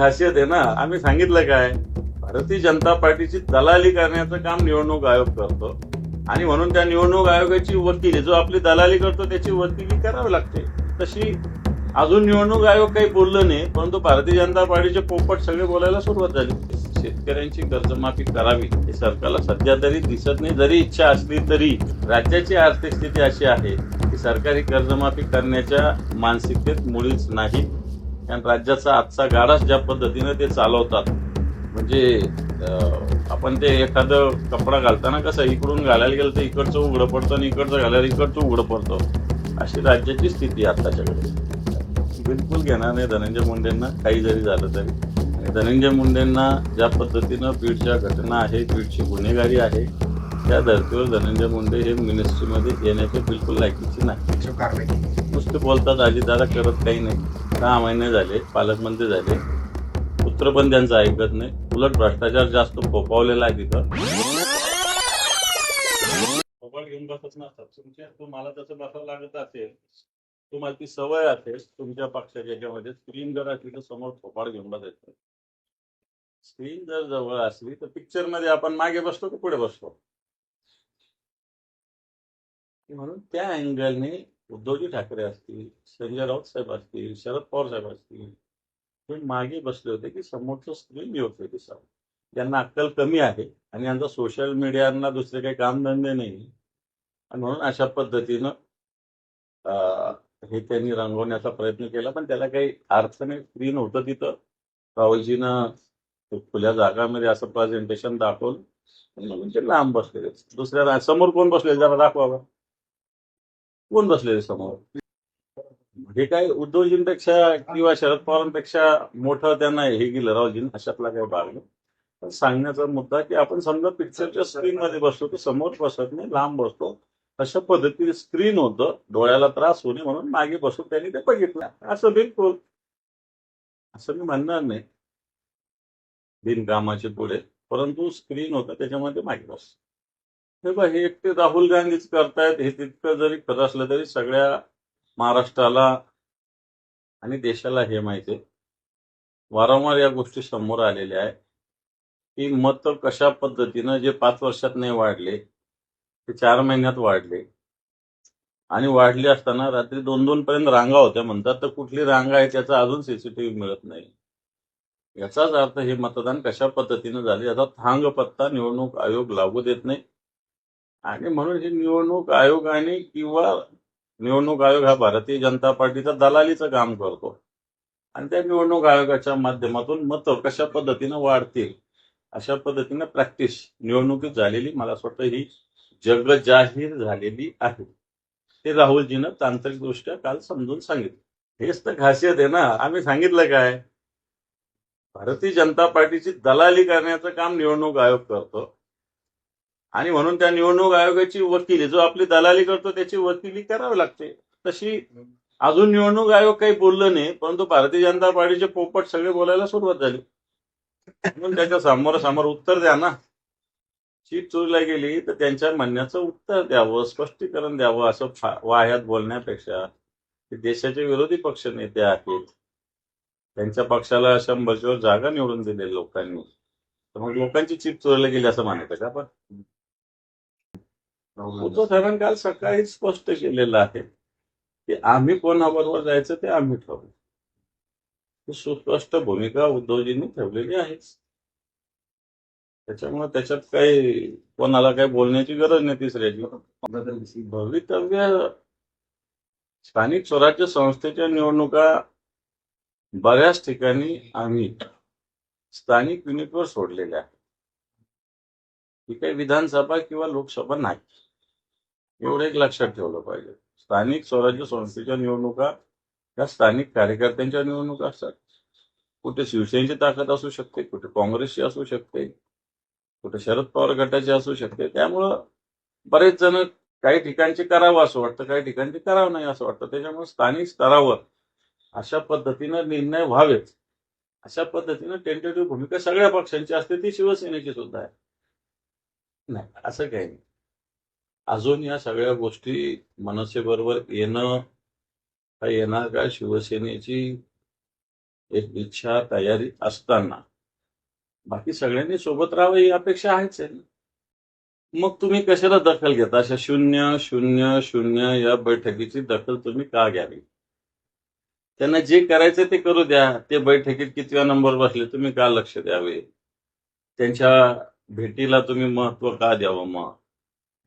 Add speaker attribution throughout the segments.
Speaker 1: खासियत आहे ना. आम्ही सांगितलं काय? भारतीय जनता पार्टीची दलाली करण्याचं काम निवडणूक आयोग करतो. आणि म्हणून त्या निवडणूक आयोगाची वकिली जो आपली दलाली करतो त्याची वकिली करावी लागते. तशी अजून निवडणूक आयोग काही बोललं नाही परंतु भारतीय जनता पार्टीचे पोपट सगळे बोलायला सुरुवात झाली. शेतकऱ्यांची कर्जमाफी करावी हे सरकारला सध्या तरी दिसत नाही. जरी इच्छा असली तरी राज्याची आर्थिक स्थिती अशी आहे की सरकारी कर्जमाफी करण्याच्या मानसिकतेत मुळीच नाही. कारण राज्याचा आजचा गाडाच ज्या पद्धतीनं ते चालवतात म्हणजे आपण ते एखादं कपडा घालताना कसं इकडून घालायला गेलं तर इकडचं उघडं पडतं आणि इकडचं घालायला इकडचं उघडं पडतं. अशी राज्याची स्थिती आहे आत्ताच्याकडे बिलकुल घेणार नाही धनंजय मुंडेंना काही जरी झालं तरी. आणि धनंजय मुंडेंना ज्या पद्धतीनं बीडच्या घटना आहे बीडची गुन्हेगारी आहे त्या धर्तीवर धनंजय मुंडे हे मिनिस्ट्रीमध्ये येण्याचे बिलकुल लायकीचे नाही. नुसते बोलतात अजितदादा करत काही नाही. दहा महिने झाले पालकमंत्री झाले. पुत्र पण त्यांचं ऐकत नाही. उलट भ्रष्टाचार जास्त फोपावलेला आहे तिथं. फोपाळ घेऊन बसत नसतात. तुमच्या तुम्हाला तसं बसावं लागत असेल तुम्हाला ती सवय असेल तुमच्या पक्षाच्या याच्यामध्ये स्क्रीन जर असली तर समोर फोपाळ घेऊन बसायचं. स्क्रीन जर जवळ असली तर पिक्चरमध्ये आपण मागे बसतो की पुढे बसतो? म्हणून त्या अँगलने उद्धवजी ठाकरे असतील संजय राऊत साहेब असतील शरद पवार साहेब असतील हे मागे बसले होते की समोरचं स्क्रीन होते दिसावं ज्यांना अक्कल कमी आहे आणि यांचा सोशल मीडियांना दुसरे काही कामधंदे नाही. आणि म्हणून अशा पद्धतीनं हे त्यांनी रंगवण्याचा प्रयत्न केला पण त्याला काही अर्थ नाही स्क्रीन होतं तिथं. राहुलजीनं खुल्या जागामध्ये असं प्रेझेंटेशन दाखवलं. म्हणून ते लांब बसलेले. दुसऱ्या समोर कोण बसले जरा दाखवा कोण बसलेले समोर? हे काय उद्धवजींपेक्षा किंवा शरद पवारांपेक्षा मोठं त्यांना हे गेलं रावजीन अशातला काही भाग नाही. पण सांगण्याचा मुद्दा की आपण समजा पिक्चरच्या स्क्रीन मध्ये बसतो तर समोर बसत नाही लांब बसतो. अशा पद्धतीने स्क्रीन होतं डोळ्याला त्रास होणे म्हणून मागे बसून त्यांनी ते बघितलं. असं बिलकुल. असं मी म्हणणार नाही. बिनकामाचे पुढे. परंतु स्क्रीन होतं त्याच्यामध्ये मागे बस. हे बघ हे एकटे राहुल गांधीच करतायत हे तितकं जरी खरं असलं तरी सगळ्या महाराष्ट्राला आणि देशाला हे माहिती आहे. वारंवार या गोष्टी समोर आलेल्या आहे की मत कशा पद्धतीनं जे पाच वर्षात नाही वाढले ते चार महिन्यात वाढले. आणि वाढले असताना रात्री दोन दोन पर्यंत रांगा होत्या म्हणतात तर कुठली रांगा आहे त्याचा अजून सीसीटीव्ही मिळत नाही. याचाच अर्थ हे मतदान कशा पद्धतीनं झाले याचा थांग पत्ता निवडणूक आयोग लागू देत नाही. आणि म्हणून हे निवडणूक आयोगाने किंवा निवडणूक आयोग हा भारतीय जनता पार्टीचा दलालीचं काम करतो. आणि त्या निवडणूक आयोगाच्या माध्यमातून मतं कशा पद्धतीनं वाढतील अशा पद्धतीनं प्रॅक्टिस निवडणुकीत झालेली मला असं वाटतं ही जगजाहीर झालेली आहे. ते राहुलजीनं तांत्रिकदृष्ट्या काल समजून सांगितलं. हेच तर खासियत आहे ना आम्ही सांगितलं काय? भारतीय जनता पार्टीची दलाली करण्याचं काम निवडणूक आयोग करतो. आणि म्हणून त्या निवडणूक आयोगाची वकिली जो आपली दलाली करतो त्याची वकिली करावी लागते. तशी अजून निवडणूक आयोग काही बोललं नाही परंतु भारतीय जनता पार्टीचे पोपट सगळे बोलायला सुरुवात झाली. म्हणून त्याच्यासमोर समोर उत्तर द्या ना. सीट चोरीला गेली तर त्यांच्या म्हणण्याचं उत्तर द्यावं स्पष्टीकरण द्यावं असं वाह्यात बोलण्यापेक्षा ते देशाचे विरोधी पक्ष नेते आहेत. त्यांच्या पक्षाला शंभरच्या जागा निवडून दिले लोकांनी. तर मग लोकांची चीप चोरीला गेली असं मानायचं का आपण? उद्धव ठाकरे काल सकाळी स्पष्ट केलेलं आहे की आम्ही कोणाबरोबर जायचं ते आम्ही ठरवू. ही सुस्पष्ट भूमिका उद्धवजींनी ठेवलेली आहेच. त्याच्यामुळे त्याच्यात काही कोणाला काही बोलण्याची गरज नाही तिसऱ्याची. भवितव्य स्थानिक स्वराज्य संस्थेच्या निवडणुका बऱ्याच ठिकाणी आम्ही स्थानिक युनिटवर सोडलेल्या आहेत. ही काही विधानसभा किंवा लोकसभा नाही. एवढं एक लक्षात ठेवलं पाहिजे. स्थानिक स्वराज्य संस्थेच्या निवडणुका या स्थानिक कार्यकर्त्यांच्या निवडणुका असतात. कुठे शिवसेनेची ताकद असू शकते कुठे काँग्रेसची असू शकते कुठे शरद पवार गटाची असू शकते. त्यामुळं बरेच जण काही ठिकाणचे करावं असं वाटतं काही ठिकाणचे करावं नाही असं वाटतं. त्याच्यामुळे स्थानिक स्तरावर अशा पद्धतीनं निर्णय व्हावेत. अशा पद्धतीनं टेंटेटिव्ह भूमिका सगळ्या पक्षांची असते ती शिवसेनेची सुद्धा आहे. नाही असं काही नाही. अजून या सगळ्या गोष्टी मनसेबरोबर येणं हा येणार का शिवसेनेची एक इच्छा तयारी असताना? बाकी सगळ्यांनी सोबत राहावं ही अपेक्षा आहेच आहे. मग तुम्ही कशाला दखल घेता? अशा शून्य शून्य शून्य या बैठकीची दखल तुम्ही का घ्यावी? त्यांना जे करायचं ते करू द्या. ते बैठकीत कितव्या नंबर बसले तुम्ही का लक्ष द्यावे? त्यांच्या भेटीला तुम्ही महत्त्व का द्यावं मग?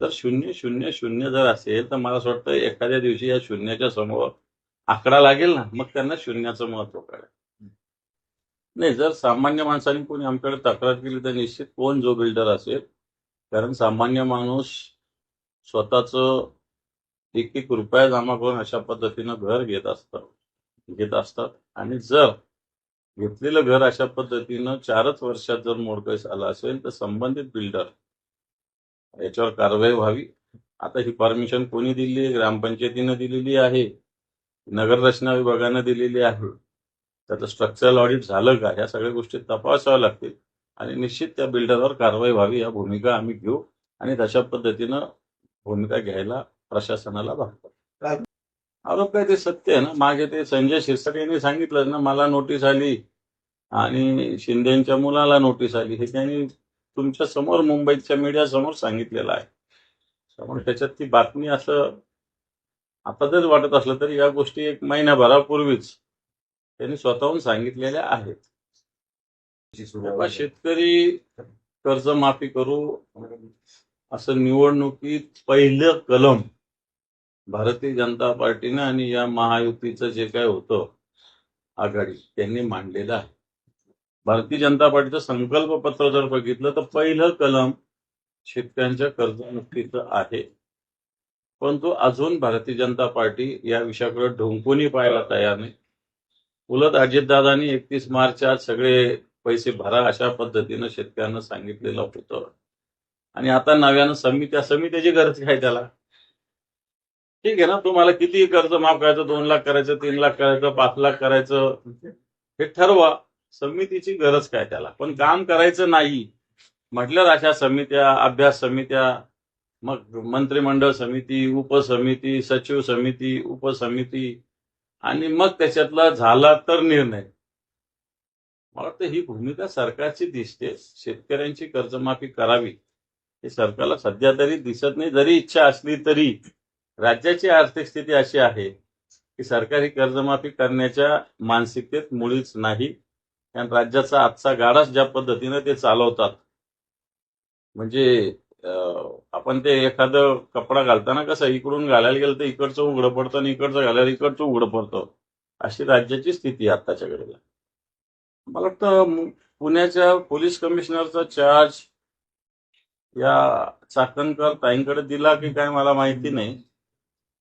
Speaker 1: तर शून्य शून्य शून्य जर असेल तर मला असं वाटतं एखाद्या दिवशी या शून्याच्या समोर आकडा लागेल ना मग त्यांना शून्याचं महत्त्व कळेल. नाही जर सामान्य माणसाने कोणी आमच्याकडे तक्रार केली तर निश्चित कोण जो बिल्डर असेल कारण सामान्य माणूस स्वतःच एक एक रुपया जमा करून अशा पद्धतीनं घर घेत असतात घेत असतात. आणि जर घेतलेलं घर अशा पद्धतीनं चारच वर्षात जर मोडकस आला असेल तर संबंधित बिल्डर याच्यावर कारवाई व्हावी. आता ही परमिशन कोणी दिली ग्रामपंचायतीनं दिलेली आहे. नगर रचना विभागानं दिलेली आहे. त्याचं स्ट्रक्चरल ऑडिट झालं का? ह्या सगळ्या गोष्टी तपासाव्या लागतील. आणि निश्चित त्या बिल्डरवर कारवाई व्हावी. या भूमिका आम्ही घेऊ आणि तशा पद्धतीनं भूमिका घ्यायला प्रशासनाला भागतो आरोप काय? ते सत्य आहे ना. मागे ते संजय शिरसाट यांनी सांगितलं ना मला नोटीस आली. आणि शिंदेच्या मुलाला नोटीस आली. हे त्यांनी तुमच्यासमोर मुंबईच्या मीडिया समोर सांगितलेलं आहे. त्यामुळे त्याच्यात ती बातमी असं आता जर वाटत असलं तरी या गोष्टी एक महिन्याभरापूर्वीच त्यांनी स्वतःहून सांगितलेल्या आहेत. शेतकरी शेतकरी कर्जमाफी करू असं निवडणुकीत पहिलं कलम भारतीय जनता पार्टीनं आणि या महायुतीचं जे काय होतं आघाडी त्यांनी मांडलेलं आहे. भारतीय जनता पार्टीचं संकल्प पत्र जर बघितलं तर पहिलं कलम शेतकऱ्यांच्या कर्जमुक्तीचं आहे. परंतु अजून भारतीय जनता पार्टी या विषयाकडे ढोंकूनही पाहायला तयार नाही. उलट अजितदादांनी एकतीस मार्च आज सगळे पैसे भरा अशा पद्धतीनं शेतकऱ्यांना सांगितलेलं होतं. आणि आता नव्यानं समित्या समित्याची गरज काय त्याला? ठीक आहे ना तुम्हाला किती कर्ज माफ करायचं दोन लाख करायचं तीन लाख करायचं पाच लाख करायचं हे ठरवा. समितीची गरज काय त्याला? पण काम करायचं नाही. म्हटल्यावर अशा समित्या अभ्यास समित्या मग मंत्रिमंडळ समिती उपसमिती सचिव समिती उपसमिती आणि मग त्याच्यातला झाला तर निर्णय. मला वाटतं ही भूमिका सरकारची दिसते. शेतकऱ्यांची कर्जमाफी करावी. हे सरकारला सध्या तरी दिसत नाही. जरी इच्छा असली तरी. राज्याची आर्थिक स्थिती अशी आहे की सरकारी कर्जमाफी करण्याच्या मानसिकतेत मुळीच नाही. कारण राज्याचा आजचा गाडाच ज्या पद्धतीनं ते चालवतात म्हणजे आपण ते एखादं कपडा घालताना कसं इकडून घालायला गेलं तर इकडचं उघडं पडतं आणि इकडचं घालायला इकडचं उघडं पडतं. अशी राज्याची स्थिती आहे आत्ताच्या घडीला. मला वाटतं पुण्याच्या पोलीस कमिशनरचा चार्ज या चाकणकर ताईंकडे दिला की काय मला माहिती नाही.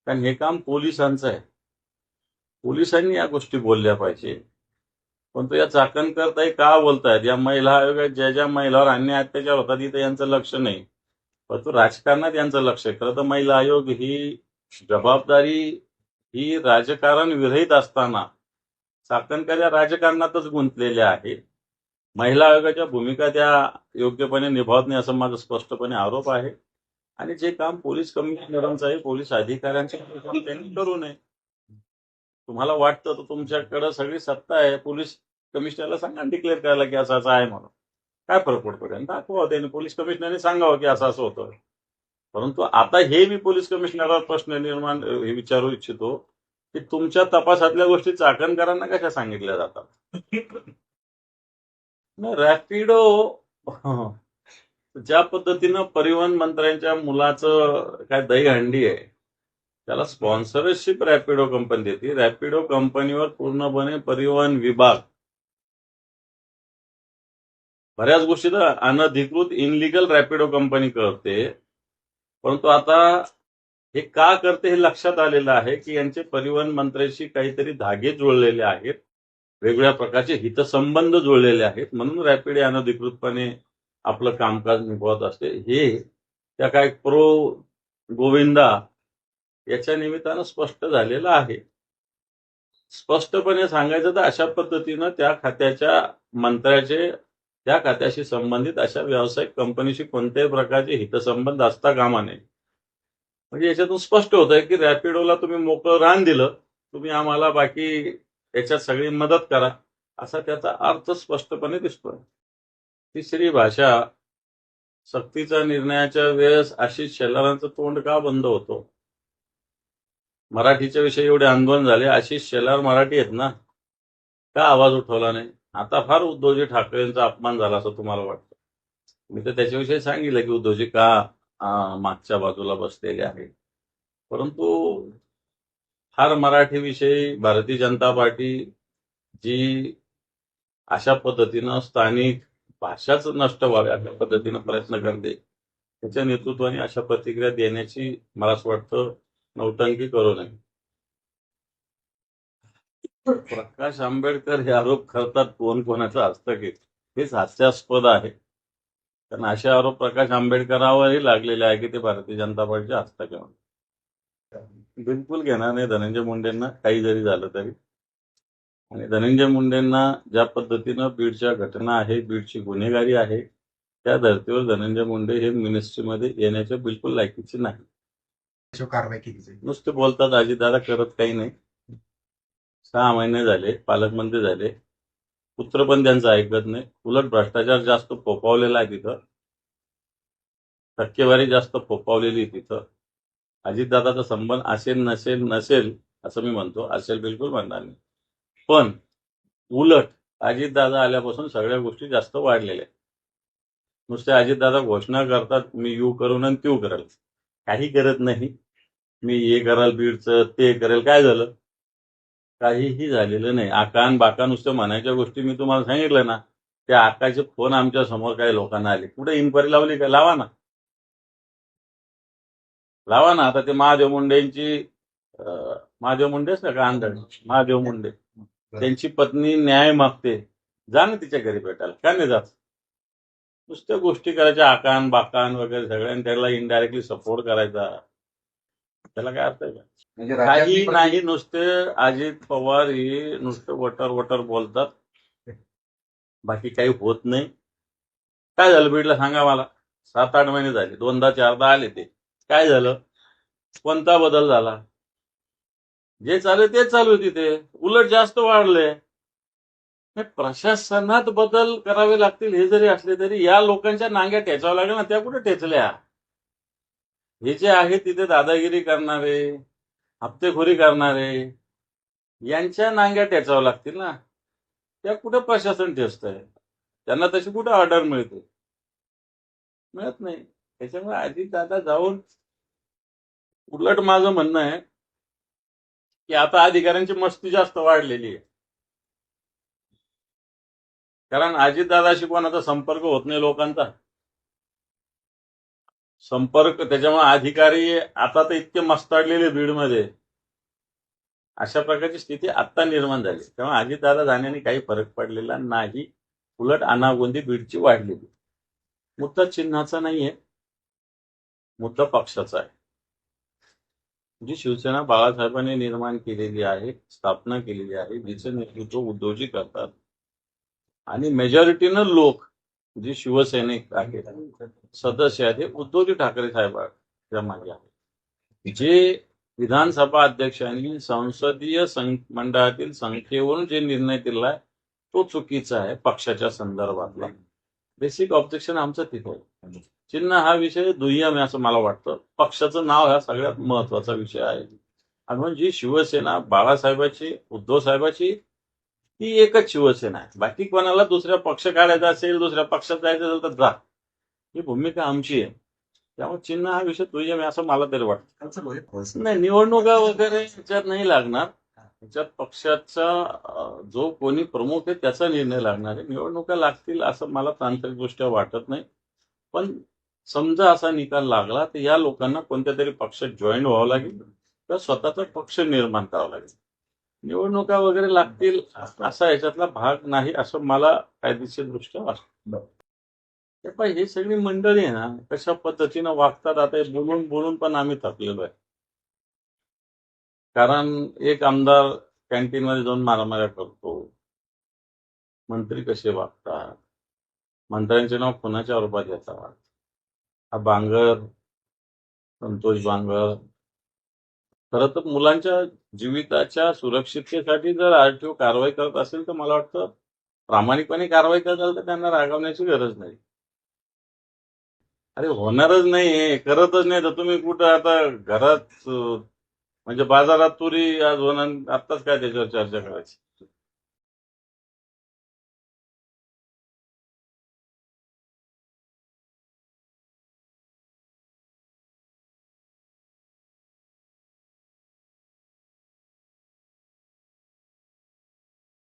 Speaker 1: कारण हे काम पोलिसांचं आहे. पोलिसांनी या गोष्टी बोलल्या पाहिजे. पण तो या चाकणकरताई का बोलतायत? या महिला आयोगात ज्या ज्या महिलावर अन्याय अत्याचार होतात तिथे यांचं लक्ष नाही. परंतु राजकारणात यांचं लक्ष आहे. खरं तर महिला आयोग ही जबाबदारी ही राजकारण विरहित असताना चाकणकर या राजकारणातच गुंतलेल्या आहेत. महिला आयोगाच्या भूमिका त्या योग्यपणे निभावत नाही असं माझा स्पष्टपणे आरोप आहे. आणि जे काम पोलीस कमिशनरांचं आहे पोलीस अधिकाऱ्यांचं त्यांनी करू नये. तुम्हाला वाटतं तर तुमच्याकडं सगळी सत्ता आहे. पोलीस कमिशनरला सांगा डिक्लेअर करायला की असं असं आहे म्हणून. काय फरक पडतो त्यांनी? दाखवा त्यांनी पोलीस कमिशनरने सांगावं की असं असं होतं. परंतु आता हे मी पोलीस कमिशनरला प्रश्न निर्माण हे विचारू इच्छितो की तुमच्या तपासातल्या गोष्टी चाकणकरांना कशा सांगितल्या जातात? रॅपिडो ज्या पद्धतीनं परिवहन मंत्र्यांच्या मुलाचं काय दहीहंडी आहे. त्याला स्पॉन्सरशिप रॅपिडो कंपनी देते. रॅपिडो कंपनीवर पूर्णपणे परिवहन विभाग. बऱ्याच गोष्टी तर अनधिकृत इनलिगल रॅपिडो कंपनी करते. परंतु आता हे का करते हे लक्षात आलेलं आहे की यांचे परिवहन मंत्र्याशी काहीतरी धागे जुळलेले आहेत. वेगवेगळ्या प्रकारचे हितसंबंध जुळलेले आहेत. म्हणून रॅपिड अनधिकृतपणे आपलं कामकाज निभवत असते. हे त्या काय प्रो गोविंदा याच्या निमित्तानं स्पष्ट झालेलं आहे. स्पष्टपणे सांगायचं तर अशा पद्धतीनं त्या खात्याच्या मंत्र्याचे त्या खात्याशी संबंधित अशा व्यावसायिक कंपनीशी कोणत्याही प्रकारचे हितसंबंध असता कामा नये. म्हणजे याच्यातून स्पष्ट होत आहे की रॅपिडोला तुम्ही मोकळं रान दिलं तुम्ही आम्हाला बाकी याच्यात सगळी मदत करा असा त्याचा अर्थ स्पष्टपणे दिसतोय. तिसरी भाषा सक्तीचा निर्णयाच्या वेळेस आशिष शेलारांचं तोंड का बंद होतो? मराठीच्या विषयी एवढे आंदोलन झाले आशिष शेलार मराठी आहेत ना का आवाज उठवला नाही? आता फार उद्धवजी ठाकरेंचा अपमान झाला असं तुम्हाला वाटतं? मी तर त्याच्याविषयी सांगितलं की उद्धवजी का मागच्या बाजूला बसलेले आहे परंतु फार मराठीविषयी भारतीय जनता पार्टी जी अशा पद्धतीनं स्थानिक भाषाच नष्ट व्हावी अशा पद्धतीनं प्रयत्न करते त्याच्या नेतृत्वाने अशा प्रतिक्रिया देण्याची मला असं वाटतं नौटंकी करू नये. प्रकाश आंबेडकर हे आरोप करतात कोण कोणाचं हस्तक हेच हास्यास्पद आहे. कारण असे आरोप प्रकाश आंबेडकरावरही लागलेले आहे की ते भारतीय जनता पार्टीचे हस्तक म्हणून बिलकुल घेणार नाही धनंजय मुंडेंना काही जरी झालं तरी. आणि धनंजय मुंडेंना ज्या पद्धतीनं बीडच्या घटना आहे बीडची गुन्हेगारी आहे त्या धर्तीवर धनंजय मुंडे हे मिनिस्ट्रीमध्ये येण्याच्या बिलकुल लायकीचे नाही
Speaker 2: कारवाई केली जाईल?
Speaker 1: नुसते बोलतात अजितदादा करत काही नाही. सहा महिने झाले पालकमंत्री झाले. पुत्र पण त्यांचं ऐकत नाही. उलट भ्रष्टाचार जास्त फोपावलेला आहे तिथं. टक्केवारी जास्त फोपावलेली आहे तिथं. अजितदादाचा संबंध असेल नसेल नसेल असं मी म्हणतो. असेल बिलकुल म्हणणार नाही. पण उलट अजितदादा आल्यापासून सगळ्या गोष्टी जास्त वाढलेल्या आहेत. नुसते अजितदादा घोषणा करतात मी यू करून आणि त्यू करेल. काही करत नाही. मी हे कराल बीडचं ते करेल काय झालं? काहीही झालेलं नाही. आकान बाका नुसतं म्हणायच्या गोष्टी मी तुम्हाला सांगितलं ना त्या आकाचे फोन आमच्यासमोर काही लोकांना आले. कुठे इन्क्वायरी लावली का? लावा ना. लावा ना. आता ते महादेव मुंडेंची महादेव मुंडेच ना का आंधळ महादेव मुंडे. त्यांची पत्नी न्याय मागते. जा ना तिच्या घरी भेटायला. का नाही जात? नुसत्या गोष्टी करायच्या आकान बाकान वगैरे सगळ्यांनी त्याला इनडायरेक्टली सपोर्ट करायचा. त्याला काय अर्थ आहे? का
Speaker 2: म्हणजे
Speaker 1: काही नाही नुसते अजित पवार हे नुसतं वटर वटर बोलतात. बाकी काही होत नाही. काय झालं बीडला सांगा मला? सात आठ महिने झाले दोनदा चारदा आले ते. काय झालं? कोणता बदल झाला? जे चालू तेच चालू तिथे. उलट जास्त वाढले प्रशासनात बदल करावे लागतील हे जरी असले तरी या लोकांच्या नांग्या टेचाव्या लागल्या ना त्या कुठे ठेचल्या हे जे आहे तिथे दादागिरी करणारे हप्तेखोरी करणारे यांच्या नांग्या टेचावं लागतील ना? त्या कुठे प्रशासन ठेचतंय त्यांना तशी कुठे ऑर्डर मिळते? मिळत नाही. त्याच्यामुळे आधी दादा जाऊन उलट माझं म्हणणं आहे की आता अधिकाऱ्यांची मस्ती जास्त वाढलेली आहे. कारण अजितदादाशी कोणाचा संपर्क होत नाही लोकांचा. संपर्क त्याच्यामुळे अधिकारी आता तर इतके मस्ताडलेले बीडमध्ये. अशा प्रकारची स्थिती आत्ता निर्माण झाली. तेव्हा अजितदादा जाण्याने काही फरक पडलेला नाही. उलट अनागोंदी बीडची वाढलेली. मुद्दा चिन्हाचा नाहीये. मुद्दा पक्षाचा आहे. जी शिवसेना बाळासाहेबांनी निर्माण केलेली आहे स्थापना केलेली आहे. जिचं नेतृत्व उद्योजी करतात. आणि मेजॉरिटीनं लोक जे शिवसैनिक आहेत सदस्य आहेत हे उद्धवजी ठाकरे साहेबांच्या मागे आहेत. जे विधानसभा अध्यक्षांनी संसदीय सं- मंडळातील संख्येवरून जे निर्णय दिलाय तो चुकीचा आहे पक्षाच्या संदर्भातला. बेसिक ऑब्जेक्शन आमचं तिथे चिन्ह हा विषय दुय्यम आहे असं मला वाटतं. पक्षाचं नाव हा सगळ्यात महत्त्वाचा विषय आहे. आणि म्हणून जी शिवसेना बाळासाहेबाची उद्धव साहेबाची ती एकच शिवसेना आहे. बाकी कोणाला दुसऱ्या पक्ष काढायचा असेल दुसऱ्या पक्षात जायचं असेल तर जा. ही भूमिका आमची आहे. त्यामुळे चिन्ह हा विषय दुय्यम आहे असं मला तरी वाटतं. नाही निवडणुका वगैरे याच्यात नाही लागणार. याच्यात पक्षाचा जो कोणी प्रमुख आहे त्याचा निर्णय लागणार आहे. निवडणुका लागतील असं मला तांत्रिकदृष्ट्या वाटत नाही. पण समजा असा निकाल लागला तर या लोकांना कोणत्या तरी पक्षात जॉईन व्हावं लागेल. किंवा स्वतःचा पक्ष निर्माण करावा लागेल. निवडणुका वगैरे लागतील असा. याच्यातला भाग नाही असं मला कायदेशीर दृष्ट्या वाटतं. ते पण ही सगळी मंडळी आहे ना कशा पद्धतीनं वागतात आता हे बोलून बोलून पण आम्ही थकलेलो आहे. कारण एक आमदार कॅन्टीन मध्ये जाऊन मारामाऱ्या करतो. मंत्री कसे वागतात? मंत्र्यांचे नाव खुनाच्या रूपात येतात हा बांगर संतोष बांगर खरं तर मुलांच्या जीविताच्या सुरक्षिततेसाठी जर आरटीओ कारवाई करत असेल तर मला वाटतं प्रामाणिकपणे कारवाई कराल तर त्यांना रागवण्याची गरज नाही. अरे होणारच नाही हे करतच नाही तर तुम्ही कुठं आता घरात म्हणजे बाजारात तुरी आज होणार आत्ताच काय त्याच्यावर चर्चा करायची?